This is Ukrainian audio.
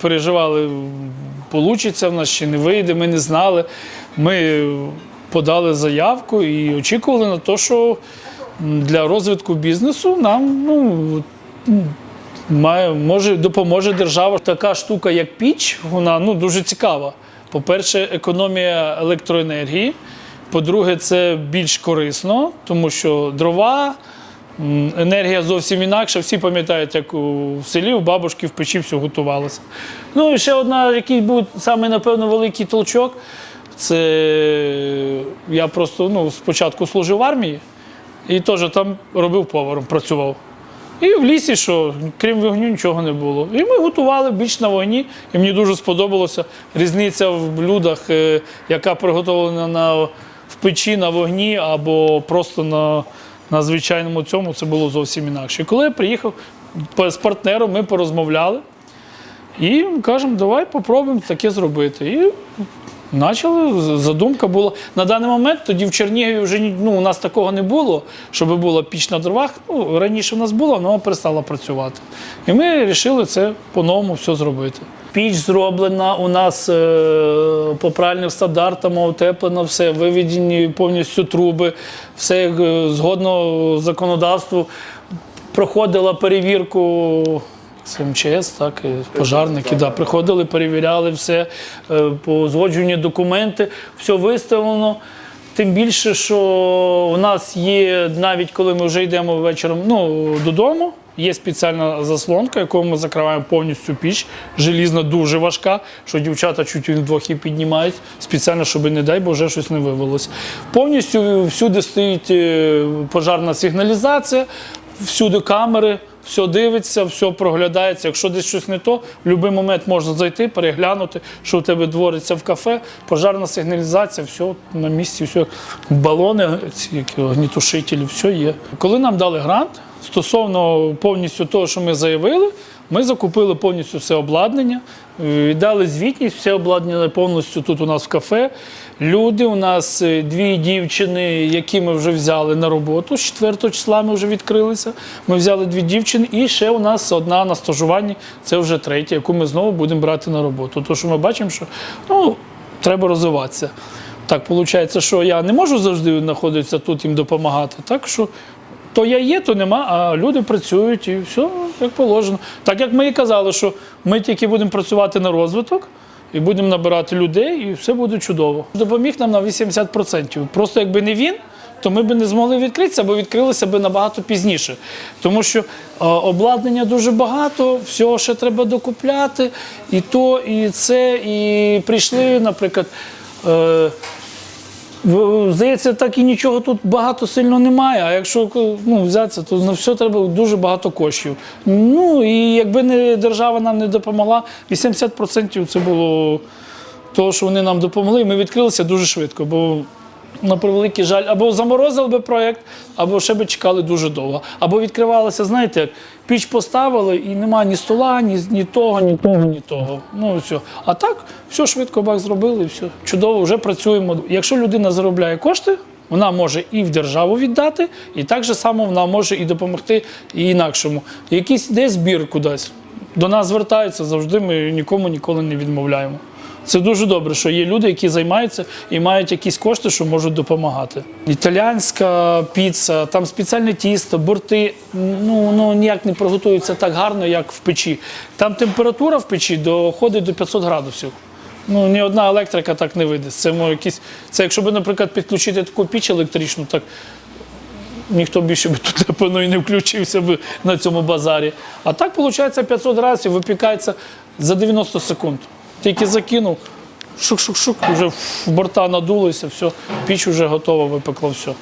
Переживали, получиться в нас чи не вийде, ми не знали. Ми подали заявку і очікували на те, що для розвитку бізнесу нам ну, має, може, допоможе держава. Така штука, як піч, вона ну, дуже цікава. По-перше, економія електроенергії. По-друге, це більш корисно, тому що дрова, енергія зовсім інакша. Всі пам'ятають, як у селі у бабушки в печі все готувалося. Ну і ще одна, який був саме, напевно, великий толчок. Це я просто ну, спочатку служив в армії і теж там робив поваром, працював. І в лісі, що крім вогню, нічого не було. І ми готували більш на вогні, і мені дуже сподобалося різниця в блюдах, е, яка приготовлена на, в печі на вогні або просто на, на звичайному цьому, це було зовсім інакше. Коли я приїхав з партнером, ми порозмовляли і кажемо, давай попробуємо таке зробити. І Почали, задумка була. На даний момент тоді в Чернігові вже ну, у нас такого не було, щоб була піч на дровах. Ну, раніше в нас було, але вона перестала працювати. І ми вирішили це по-новому все зробити. Піч зроблена, у нас е, по правильним стандартам утеплено, все, виведені повністю труби, все е, згодно законодавству. Проходила перевірку з МЧС, так, і пожарники, да, приходили, перевіряли все, е, по узгодженню документи, все виставлено. Тим більше, що у нас є, навіть коли ми вже йдемо вечором ну, додому, є спеціальна заслонка, яку ми закриваємо повністю піч. Желізна дуже важка, що дівчата чуть вдвох її піднімають, спеціально, щоб, не дай Боже, щось не вивелося. Повністю всюди стоїть е, пожарна сигналізація, всюди камери, все дивиться, все проглядається. Якщо десь щось не то, в будь-який момент можна зайти, переглянути, що у тебе твориться в кафе, пожарна сигналізація, все на місці, все балони, ці які огнітушителі, все є. Коли нам дали грант стосовно повністю того, що ми заявили, ми закупили повністю все обладнання, е, віддали звітність, все обладнання повністю тут у нас в кафе. Люди, у нас е, дві дівчини, які ми вже взяли на роботу. З 4 числа ми вже відкрилися. Ми взяли дві дівчини, і ще у нас одна на стажуванні, це вже третя, яку ми знову будемо брати на роботу. Тому що ми бачимо, що ну, треба розвиватися. Так виходить, що я не можу завжди знаходитися тут їм допомагати. Так що то я є, то нема, а люди працюють і все як положено. Так як ми і казали, що ми тільки будемо працювати на розвиток і будемо набирати людей, і все буде чудово. Допоміг нам на 80%. Просто якби не він. То ми б не змогли відкритися, бо відкрилися б набагато пізніше. Тому що е, обладнання дуже багато, всього ще треба докупляти, і то, і це, і прийшли, наприклад. Здається, так і нічого тут багато сильно немає. А якщо ну, взятися, то на все треба дуже багато коштів. Ну і якби не держава нам не допомогла, 80% це було того, що вони нам допомогли. Ми відкрилися дуже швидко, бо на превеликий жаль, або заморозили би проєкт, або ще би чекали дуже довго. Або відкривалося, знаєте, як піч поставили і нема ні стола, ні, ні того, ні того, ні того. Ну все. А так, все швидко бак зробили, все. Чудово, вже працюємо. Якщо людина заробляє кошти, вона може і в державу віддати, і так же само вона може і допомогти і інакшому. Якийсь де збір кудись. До нас звертаються завжди, ми нікому ніколи не відмовляємо. Це дуже добре, що є люди, які займаються і мають якісь кошти, що можуть допомагати. Італіанська піца, там спеціальне тісто, борти ну, ну ніяк не приготуються так гарно, як в печі. Там температура в печі доходить до 500 градусів. Ну, ні одна електрика так не вийде. Це, може, якісь, це якщо б, наприклад, підключити таку піч електричну, так ніхто більше би тут, напевно, і не включився б на цьому базарі. А так, виходить, 500 градусів випікається за 90 секунд. Тільки закинув, шук-шук-шук, вже в борта надулися, все, піч вже готова, випекло все.